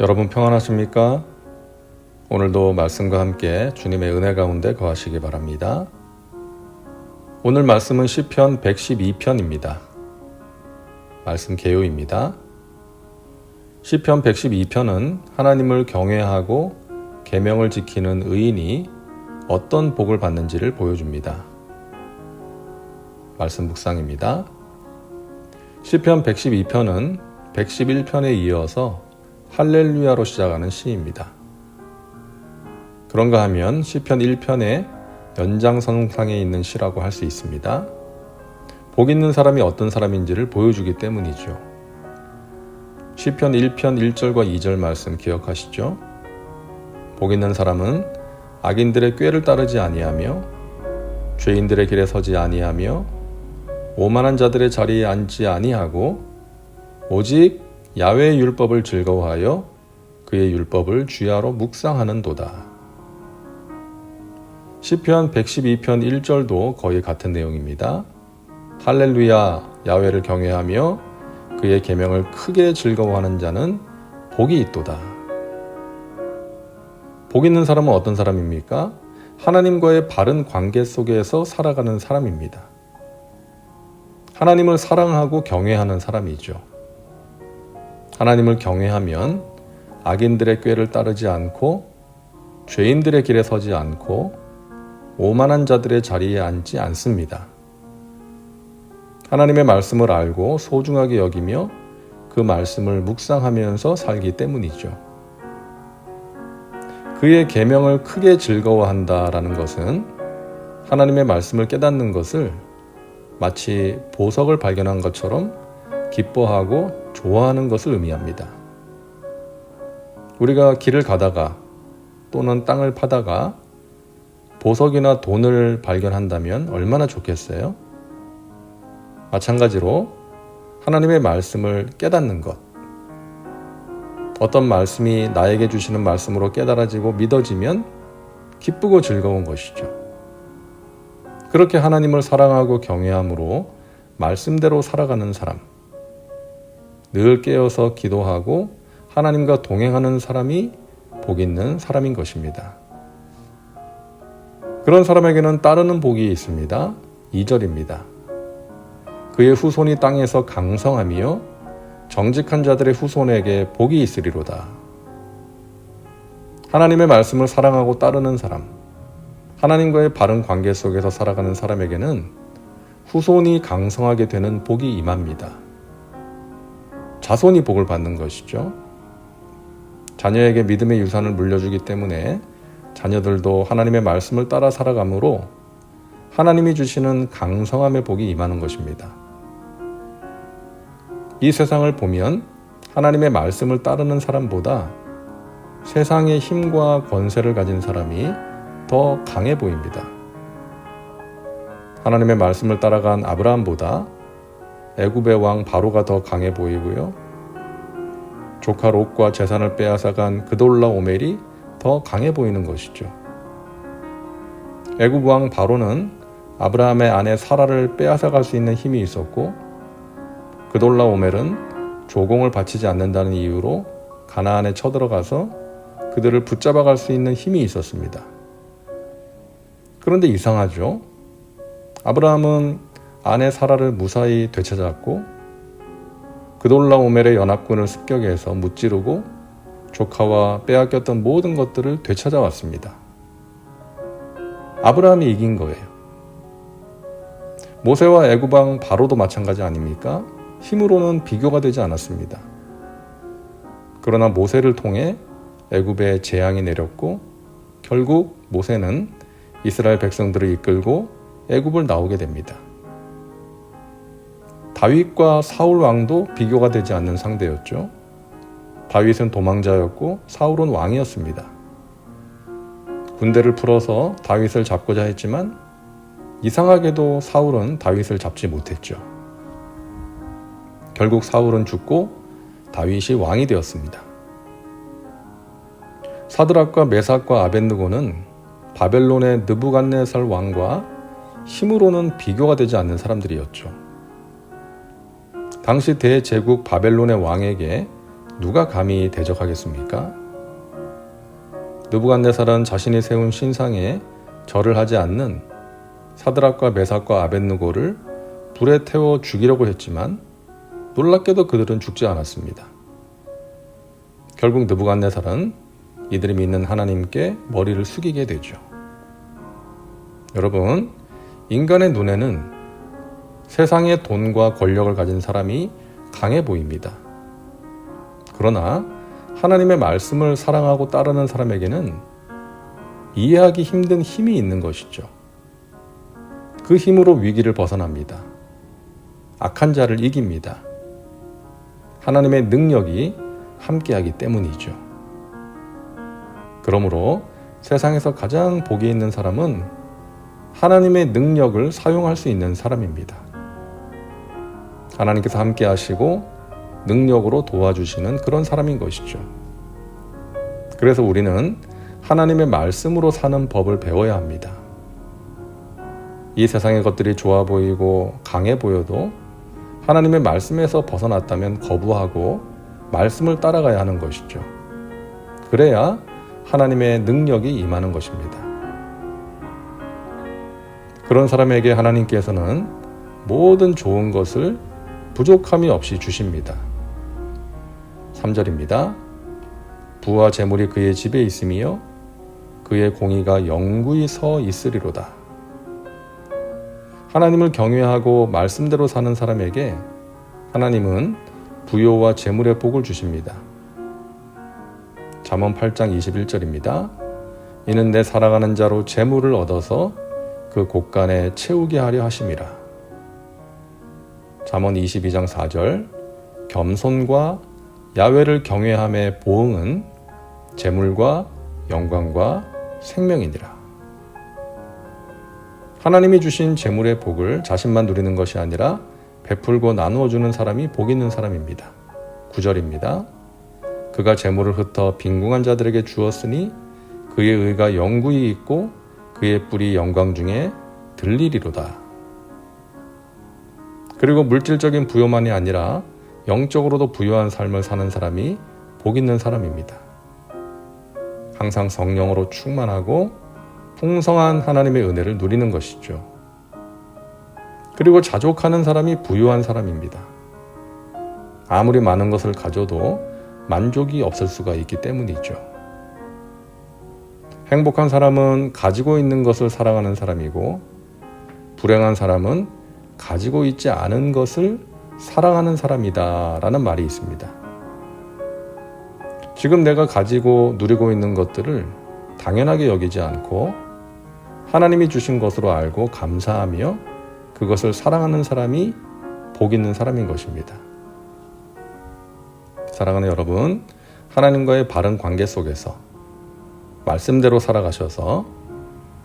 여러분 평안하십니까? 오늘도 말씀과 함께 주님의 은혜 가운데 거하시기 바랍니다. 오늘 말씀은 시편 112편입니다. 말씀 개요입니다. 시편 112편은 하나님을 경외하고 계명을 지키는 의인이 어떤 복을 받는지를 보여줍니다. 말씀 묵상입니다. 시편 112편은 111편에 이어서 할렐루야로 시작하는 시입니다. 그런가 하면 시편 1편의 연장선상에 있는 시라고 할 수 있습니다. 복 있는 사람이 어떤 사람인지를 보여주기 때문이죠. 시편 1편 1절과 2절 말씀 기억하시죠? 복 있는 사람은 악인들의 꾀를 따르지 아니하며 죄인들의 길에 서지 아니하며 오만한 자들의 자리에 앉지 아니하고 오직 야외의 율법을 즐거워하여 그의 율법을 주야로 묵상하는도다. 시편 112편 1절도 거의 같은 내용입니다. 할렐루야 야외를 경외하며 그의 계명을 크게 즐거워하는 자는 복이 있도다. 복 있는 사람은 어떤 사람입니까? 하나님과의 바른 관계 속에서 살아가는 사람입니다. 하나님을 사랑하고 경외하는 사람이죠. 하나님을 경외하면 악인들의 꾀를 따르지 않고 죄인들의 길에 서지 않고 오만한 자들의 자리에 앉지 않습니다. 하나님의 말씀을 알고 소중하게 여기며 그 말씀을 묵상하면서 살기 때문이죠. 그의 계명을 크게 즐거워한다라는 것은 하나님의 말씀을 깨닫는 것을 마치 보석을 발견한 것처럼 기뻐하고 좋아하는 것을 의미합니다. 우리가 길을 가다가 또는 땅을 파다가 보석이나 돈을 발견한다면 얼마나 좋겠어요? 마찬가지로 하나님의 말씀을 깨닫는 것. 어떤 말씀이 나에게 주시는 말씀으로 깨달아지고 믿어지면 기쁘고 즐거운 것이죠. 그렇게 하나님을 사랑하고 경외함으로 말씀대로 살아가는 사람. 늘 깨어서 기도하고 하나님과 동행하는 사람이 복 있는 사람인 것입니다. 그런 사람에게는 따르는 복이 있습니다. 2절입니다. 그의 후손이 땅에서 강성하며 정직한 자들의 후손에게 복이 있으리로다. 하나님의 말씀을 사랑하고 따르는 사람, 하나님과의 바른 관계 속에서 살아가는 사람에게는 후손이 강성하게 되는 복이 임합니다. 자손이 복을 받는 것이죠. 자녀에게 믿음의 유산을 물려주기 때문에 자녀들도 하나님의 말씀을 따라 살아가므로 하나님이 주시는 강성함의 복이 임하는 것입니다. 이 세상을 보면 하나님의 말씀을 따르는 사람보다 세상의 힘과 권세를 가진 사람이 더 강해 보입니다. 하나님의 말씀을 따라간 아브라함보다 애굽의 왕 바로가 더 강해 보이고요. 조카 롯과 재산을 빼앗아간 그돌라 오멜이 더 강해 보이는 것이죠. 애굽 왕 바로는 아브라함의 아내 사라를 빼앗아갈 수 있는 힘이 있었고 그돌라 오멜은 조공을 바치지 않는다는 이유로 가나안에 쳐들어가서 그들을 붙잡아갈 수 있는 힘이 있었습니다. 그런데 이상하죠. 아브라함은 아내 사라를 무사히 되찾았고 그돌라 오멜의 연합군을 습격해서 무찌르고 조카와 빼앗겼던 모든 것들을 되찾아왔습니다. 아브라함이 이긴 거예요. 모세와 애굽왕 바로도 마찬가지 아닙니까? 힘으로는 비교가 되지 않았습니다. 그러나 모세를 통해 애굽에 재앙이 내렸고 결국 모세는 이스라엘 백성들을 이끌고 애굽을 나오게 됩니다. 다윗과 사울 왕도 비교가 되지 않는 상대였죠. 다윗은 도망자였고 사울은 왕이었습니다. 군대를 풀어서 다윗을 잡고자 했지만 이상하게도 사울은 다윗을 잡지 못했죠. 결국 사울은 죽고 다윗이 왕이 되었습니다. 사드락과 메삭과 아벤느고는 바벨론의 느부갓네살 왕과 힘으로는 비교가 되지 않는 사람들이었죠. 당시 대제국 바벨론의 왕에게 누가 감히 대적하겠습니까? 느부갓네살은 자신이 세운 신상에 절을 하지 않는 사드락과 메삭과 아벤누고를 불에 태워 죽이려고 했지만 놀랍게도 그들은 죽지 않았습니다. 결국 느부갓네살은 이들이 믿는 하나님께 머리를 숙이게 되죠. 여러분, 인간의 눈에는 세상의 돈과 권력을 가진 사람이 강해 보입니다. 그러나 하나님의 말씀을 사랑하고 따르는 사람에게는 이해하기 힘든 힘이 있는 것이죠. 그 힘으로 위기를 벗어납니다. 악한 자를 이깁니다. 하나님의 능력이 함께하기 때문이죠. 그러므로 세상에서 가장 복이 있는 사람은 하나님의 능력을 사용할 수 있는 사람입니다. 하나님께서 함께 하시고 능력으로 도와주시는 그런 사람인 것이죠. 그래서 우리는 하나님의 말씀으로 사는 법을 배워야 합니다. 이 세상의 것들이 좋아 보이고 강해 보여도 하나님의 말씀에서 벗어났다면 거부하고 말씀을 따라가야 하는 것이죠. 그래야 하나님의 능력이 임하는 것입니다. 그런 사람에게 하나님께서는 모든 좋은 것을 부족함이 없이 주십니다. 3절입니다. 부와 재물이 그의 집에 있으며 그의 공의가 영구히 서 있으리로다. 하나님을 경외하고 말씀대로 사는 사람에게 하나님은 부요와 재물의 복을 주십니다. 잠언 8장 21절입니다. 이는 내 사랑하는 자로 재물을 얻어서 그 곳간에 채우게 하려 하심이라. 잠언 22장 4절 겸손과 야외를 경외함의 보응은 재물과 영광과 생명이니라. 하나님이 주신 재물의 복을 자신만 누리는 것이 아니라 베풀고 나누어 주는 사람이 복 있는 사람입니다. 9절입니다. 그가 재물을 흩어 빈궁한 자들에게 주었으니 그의 의가 영구히 있고 그의 뿔이 영광 중에 들리리로다. 그리고 물질적인 부여만이 아니라 영적으로도 부유한 삶을 사는 사람이 복 있는 사람입니다. 항상 성령으로 충만하고 풍성한 하나님의 은혜를 누리는 것이죠. 그리고 자족하는 사람이 부유한 사람입니다. 아무리 많은 것을 가져도 만족이 없을 수가 있기 때문이죠. 행복한 사람은 가지고 있는 것을 사랑하는 사람이고, 불행한 사람은 가지고 있지 않은 것을 사랑하는 사람이다. 라는 말이 있습니다. 지금 내가 가지고 누리고 있는 것들을 당연하게 여기지 않고 하나님이 주신 것으로 알고 감사하며 그것을 사랑하는 사람이 복 있는 사람인 것입니다. 사랑하는 여러분, 하나님과의 바른 관계 속에서 말씀대로 살아가셔서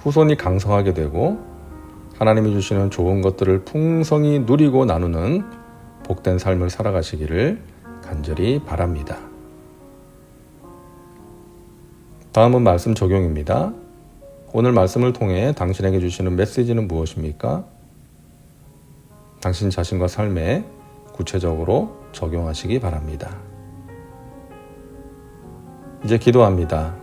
후손이 강성하게 되고 하나님이 주시는 좋은 것들을 풍성히 누리고 나누는 복된 삶을 살아가시기를 간절히 바랍니다. 다음은 말씀 적용입니다. 오늘 말씀을 통해 당신에게 주시는 메시지는 무엇입니까? 당신 자신과 삶에 구체적으로 적용하시기 바랍니다. 이제 기도합니다.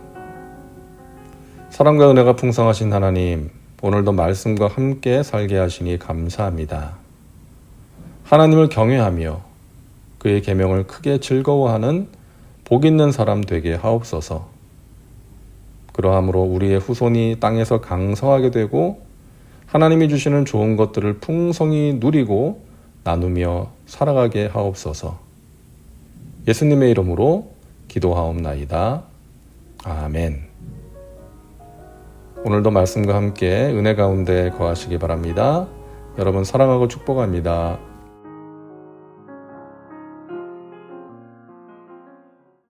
사랑과 은혜가 풍성하신 하나님, 오늘도 말씀과 함께 살게 하시니 감사합니다. 하나님을 경외하며 그의 계명을 크게 즐거워하는 복 있는 사람 되게 하옵소서. 그러함으로 우리의 후손이 땅에서 강성하게 되고 하나님이 주시는 좋은 것들을 풍성히 누리고 나누며 살아가게 하옵소서. 예수님의 이름으로 기도하옵나이다. 아멘. 오늘도 말씀과 함께 은혜 가운데 거하시기 바랍니다. 여러분 사랑하고 축복합니다.